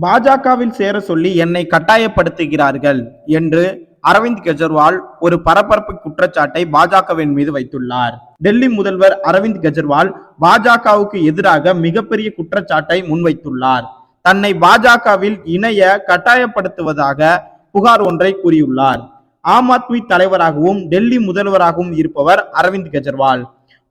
பாஜகவில் சேர சொல்லி என்னை கட்டாயப்படுத்துகிறார்கள் என்று அரவிந்த் கெஜ்ரிவால் ஒரு பரபரப்பு குற்றச்சாட்டை பாஜகவின் மீது வைத்துள்ளார். டெல்லி முதல்வர் அரவிந்த் கெஜ்ரிவால் பாஜகவுக்கு எதிராக மிகப்பெரிய குற்றச்சாட்டை முன்வைத்துள்ளார். தன்னை பாஜகவில் இணைய கட்டாயப்படுத்துவதாக புகார் ஒன்றை கூறியுள்ளார். ஆம் ஆத்மி தலைவராகவும் டெல்லி முதல்வராகவும் இருப்பவர் அரவிந்த் கெஜ்ரிவால்.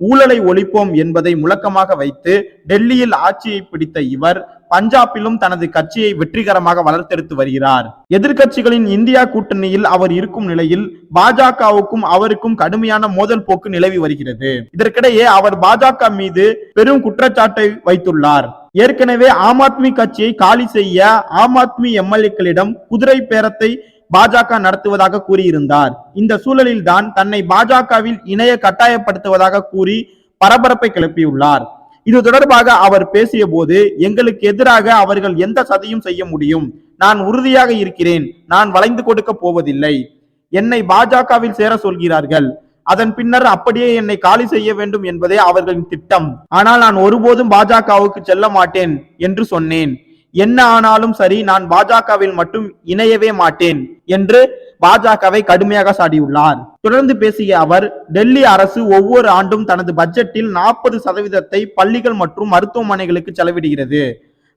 ஊழலை ஒழிப்போம் என்பதை முழக்கமாக வைத்து டெல்லியில் ஆட்சியை பிடித்த இவர் பஞ்சாபிலும் தனது கட்சியை வெற்றிகரமாக வளர்த்தெடுத்து வருகிறார். எதிர்க்கட்சிகளின் இந்தியா கூட்டணியில் அவர் இருக்கும் நிலையில் பாஜகவுக்கும் அவருக்கும் கடுமையான மோதல் போக்கு நிலவி வருகிறது. இதற்கிடையே அவர் பாஜக மீது பெரும் குற்றச்சாட்டை வைத்துள்ளார். ஏற்கனவே ஆம் ஆத்மி கட்சியை காலி செய்ய ஆம் ஆத்மி எம்எல்ஏக்களிடம் குதிரை பேரத்தை பாஜக நடத்துவதாக கூறியிருந்தார். இந்த சூழலில் தான் தன்னை பாஜகவில் இணைய கட்டாயப்படுத்துவதாக கூறி பரபரப்பை கிளப்பியுள்ளார். இது தொடர்பாக அவர் பேசிய போது எங்களுக்கு எதிராக அவர்கள் எந்த சதியும் செய்ய முடியும். நான் உறுதியாக இருக்கிறேன். நான் வளைந்து கொடுக்க போவதில்லை. என்னை பாஜகவில் சேர சொல்கிறார்கள். அதன் பின்னர் அப்படியே என்னை காலி செய்ய வேண்டும் என்பதே அவர்களின் திட்டம். ஆனால் நான் ஒருபோதும் பாஜகவுக்கு செல்ல மாட்டேன் என்று சொன்னேன். என்ன ஆனாலும் சரி நான் பாஜகவில் மட்டும் இணையவே மாட்டேன் என்று பாஜகவை கடுமையாக சாடியுள்ளார். தொடர்ந்து பேசிய அவர் டெல்லி அரசு ஒவ்வொரு ஆண்டும் தனது பட்ஜெட்டில் நாற்பது சதவீதத்தை பள்ளிகள் மற்றும் மருத்துவமனைகளுக்கு செலவிடுகிறது.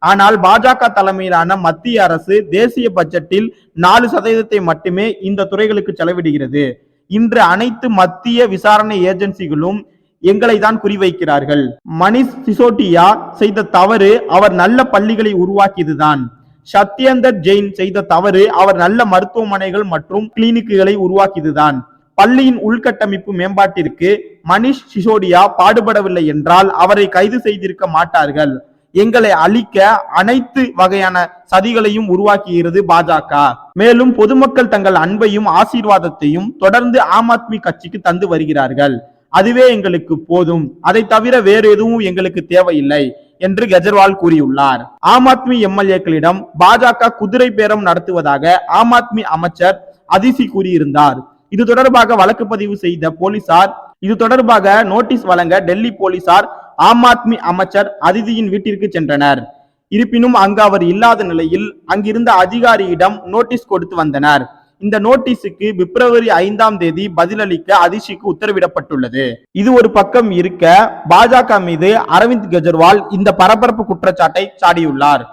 ஆனால் பாஜக தலைமையிலான மத்திய அரசு தேசிய பட்ஜெட்டில் நாலு சதவீதத்தை மட்டுமே இந்த துறைகளுக்கு செலவிடுகிறது. இன்று அனைத்து மத்திய விசாரணை ஏஜென்சிகளும் எங்களை தான் குறிவைக்கிறார்கள். மணிஷ் சிசோட்டியா செய்த தவறு அவர் நல்ல பள்ளிகளை உருவாக்கியதுதான். சத்யேந்தர் ஜெயின் செய்த தவறு அவர் நல்ல மருத்துவமனைகள் மற்றும் கிளினிக்குகளை உருவாக்கியதுதான். பள்ளியின் உள்கட்டமைப்பு மேம்பாட்டிற்கு மணிஷ் சிசோடியா பாடுபடவில்லை என்றால் அவரை கைது செய்திருக்க மாட்டார்கள். எங்களை அழிக்க அனைத்து வகையான சதிகளையும் உருவாக்குகிறது பாஜக. மேலும் பொதுமக்கள் தங்கள் அன்பையும் ஆசீர்வாதத்தையும் தொடர்ந்து ஆம் ஆத்மி கட்சிக்கு தந்து வருகிறார்கள். அதுவே எங்களுக்கு போதும். அதை தவிர வேறு எதுவும் எங்களுக்கு தேவையில்லை என்று கெஜ்ரிவால் கூறியுள்ளார். ஆம் ஆத்மி எம்எல்ஏக்களிடம் பாஜக குதிரை பேரம் நடத்துவதாக ஆம் ஆத்மி அமைச்சர் அதிசி கூறியிருந்தார். இது தொடர்பாக வழக்கு பதிவு செய்த போலீசார் இது தொடர்பாக நோட்டீஸ் வழங்க டெல்லி போலீசார் ஆம் ஆத்மி அமைச்சர் அதிதியின் வீட்டிற்கு சென்றனர். இருப்பினும் அங்கு அவர் இல்லாத நிலையில் அங்கிருந்த அதிகாரியிடம் நோட்டீஸ் கொடுத்து வந்தனர். இந்த நோட்டீஸுக்கு பிப்ரவரி ஐந்தாம் தேதி பதிலளிக்க அதிஷிக்கு உத்தரவிடப்பட்டுள்ளது. இது ஒரு பக்கம் இருக்க பாஜக மீது அரவிந்த் கெஜ்ரிவால் இந்த பரபரப்பு குற்றச்சாட்டை சாடியுள்ளார்.